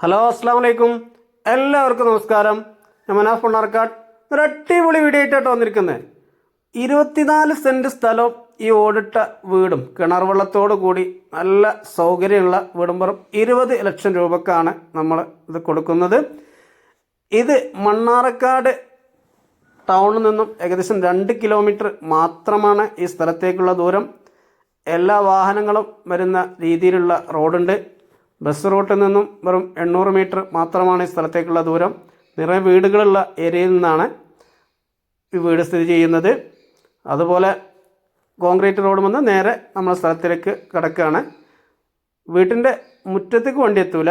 Hello അസ്സാം വലൈക്കും എല്ലാവർക്കും നമസ്കാരം. ഞാൻ മനാഫ് പണ്ണാർക്കാട്. ഒരു അടിപൊളി വീഡിയോ ആയിട്ടാണ് വന്നിരിക്കുന്നത് ഇരുപത്തിനാല് സെന്റ് സ്ഥലവും ഈ ഓടിട്ട വീടും കിണർ വെള്ളത്തോടു കൂടി നല്ല സൗകര്യമുള്ള വീടും വെറും ഇരുപത് ലക്ഷം രൂപക്കാണ് നമ്മൾ ഇത് കൊടുക്കുന്നത്. ഇത് മണ്ണാറക്കാട് ടൗണിൽ നിന്നും ഏകദേശം രണ്ട് കിലോമീറ്റർ മാത്രമാണ് ഈ സ്ഥലത്തേക്കുള്ള ദൂരം. എല്ലാ വാഹനങ്ങളും വരുന്ന രീതിയിലുള്ള റോഡുണ്ട് ബസ് റൂട്ടിൽ നിന്നും വെറും എണ്ണൂറ് മീറ്റർ മാത്രമാണ് ഈ സ്ഥലത്തേക്കുള്ള ദൂരം. നിറയെ വീടുകളുള്ള ഏരിയയിൽ നിന്നാണ് ഈ വീട് സ്ഥിതി ചെയ്യുന്നത്. അതുപോലെ കോൺക്രീറ്റ് റോഡ് വന്ന് നേരെ നമ്മുടെ സ്ഥലത്തിലേക്ക് കിടക്കുകയാണ്. വീട്ടിന്റെ മുറ്റത്തേക്ക് വണ്ടി എത്തൂല.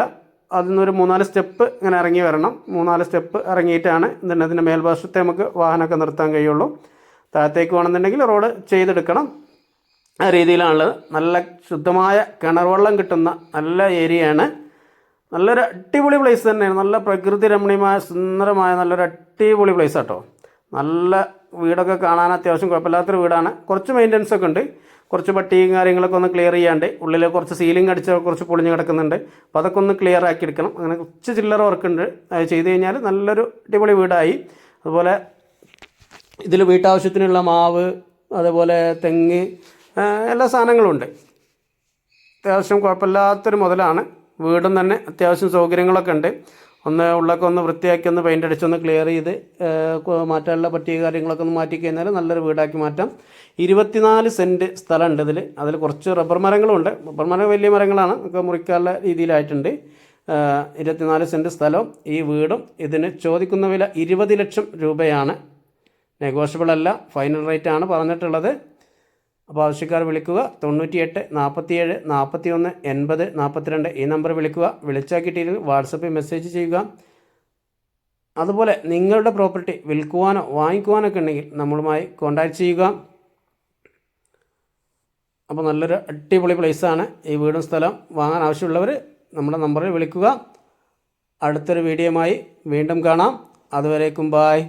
അതിൽ നിന്നൊരു മൂന്നാൽ സ്റ്റെപ്പ് ഇങ്ങനെ ഇറങ്ങി വരണം. മൂന്നാൽ സ്റ്റെപ്പ് ഇറങ്ങിയിട്ടാണ് ഇതിന്റെ അതിന്റെ മേൽവശത്തെ നമുക്ക് വാഹനമൊക്കെ നിർത്താൻ കഴിയുള്ളൂ. താഴത്തേക്ക് വേണമെന്നുണ്ടെങ്കിൽ റോഡ് ചെയ്തെടുക്കണം. രീതിയിലാണുള്ളത്. നല്ല ശുദ്ധമായ കിണർ വെള്ളം കിട്ടുന്ന നല്ല ഏരിയയാണ്. നല്ലൊരു അടിപൊളി പ്ലേസ് തന്നെയാണ്. നല്ല പ്രകൃതി രമണീയമായ സുന്ദരമായ നല്ലൊരു അടിപൊളി പ്ലേസ് കേട്ടോ നല്ല വീടൊക്കെ കാണാൻ അത്യാവശ്യം കുഴപ്പമില്ലാത്തൊരു വീടാണ്. കുറച്ച് മെയിന്റനൻസ് ഒക്കെ ഉണ്ട്. കുറച്ച് പട്ടിയും കാര്യങ്ങളൊക്കെ ഒന്ന് ക്ലിയർ ചെയ്യാണ്ട് ഉള്ളിൽ കുറച്ച് സീലിംഗ് അടിച്ച കുറച്ച് പൊളിഞ്ഞ് കിടക്കുന്നുണ്ട്. അപ്പോൾ അതൊക്കെ ഒന്ന് ക്ലിയർ ആക്കി എടുക്കണം. അങ്ങനെ കുറച്ച് ചില്ലറ വർക്ക് ഉണ്ട്. അത് ചെയ്ത് കഴിഞ്ഞാൽ നല്ലൊരു അടിപൊളി വീടായി. അതുപോലെ ഇതിൽ വീട്ടാവശ്യത്തിനുള്ള മാവ് അതുപോലെ തെങ്ങ് എല്ലാ സാധനങ്ങളും ഉണ്ട്. അത്യാവശ്യം കുഴപ്പമില്ലാത്തൊരു മുതലാണ്. വീടും തന്നെ അത്യാവശ്യം സൗകര്യങ്ങളൊക്കെ ഉണ്ട്. ഒന്ന് ഉള്ളൊക്കെ ഒന്ന് വൃത്തിയാക്കി ഒന്ന് പെയിന്റ് അടിച്ചൊന്ന് ക്ലിയർ ചെയ്ത് മാറ്റാനുള്ള പറ്റിയ കാര്യങ്ങളൊക്കെ ഒന്ന് മാറ്റി കഴിഞ്ഞാൽ നല്ലൊരു വീടാക്കി മാറ്റാം. ഇരുപത്തിനാല് സെന്റ് സ്ഥലമുണ്ട് ഇതിൽ അതിൽ കുറച്ച് റബ്ബർ മരങ്ങളുണ്ട് റബ്ബർ മരം വലിയ മരങ്ങളാണ്. ഒക്കെ മുറിക്കാനുള്ള രീതിയിലായിട്ടുണ്ട്. ഇരുപത്തിനാല് സെന്റ് സ്ഥലവും ഈ വീടും ഇതിന് ചോദിക്കുന്ന വില ഇരുപത് ലക്ഷം രൂപയാണ്. നെഗോഷ്യബിൾ അല്ല. ഫൈനൽ റേറ്റ് ആണ് പറഞ്ഞിട്ടുള്ളത്. അപ്പോൾ ആവശ്യക്കാർ വിളിക്കുക തൊണ്ണൂറ്റിയെട്ട് നാൽപ്പത്തിയേഴ് നാൽപ്പത്തി ഒന്ന് എൺപത് നാൽപ്പത്തിരണ്ട് ഈ നമ്പർ വിളിക്കുക. വിളിച്ചാൽ കിട്ടിയില്ലെങ്കിൽ വാട്സപ്പിൽ മെസ്സേജ് ചെയ്യുക. അതുപോലെ നിങ്ങളുടെ പ്രോപ്പർട്ടി വിൽക്കുവാനോ വാങ്ങിക്കുവാനോ ഒക്കെ ഉണ്ടെങ്കിൽ നമ്മളുമായി കോൺടാക്റ്റ് ചെയ്യുക. അപ്പോൾ നല്ലൊരു അടിപൊളി പ്ലേസാണ് ഈ വീടും സ്ഥലം വാങ്ങാൻ ആവശ്യമുള്ളവർ നമ്മുടെ നമ്പറിൽ വിളിക്കുക. അടുത്തൊരു വീഡിയോയുമായി വീണ്ടും കാണാം. അതുവരേക്കും ബായ്